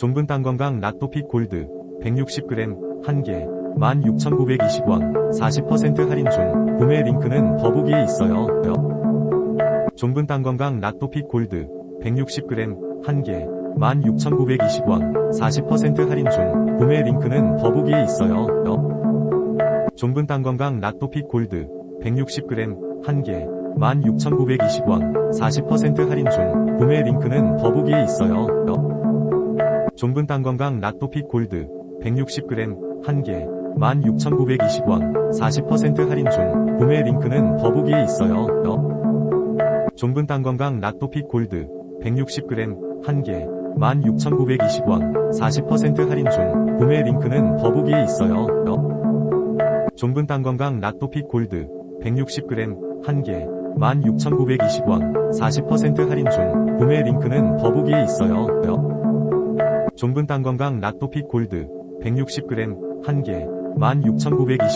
종근 땅건강 락토핏 골드 160g 1개 16,920원 40% 할인 중 구매 링크는 더보기에 있어요. 종근 땅건강 락토핏 골드 160g 1개 16,920원 40% 할인 중 구매 링크는 더보기에 있어요. 종근 땅건강 락토핏 골드 160g 1개 16,920원 40% 할인 중 구매 링크는 더보기에 있어요. 종근 땅건강 락토핏 골드 160g 1개 16,920원 40% 할인 중 구매 링크는 더보기에 있어요. 종근 땅건강 락토핏 골드 160g 1개 16,920원 40% 할인 중 구매 링크는 더보기에 있어요. 종근 땅건강 락토핏 골드 160g 1개 16,920원 40% 할인 중 구매 링크는 더보기에 있어요. 종근 땅건강 락토핏 골드 160g 1개 16,920원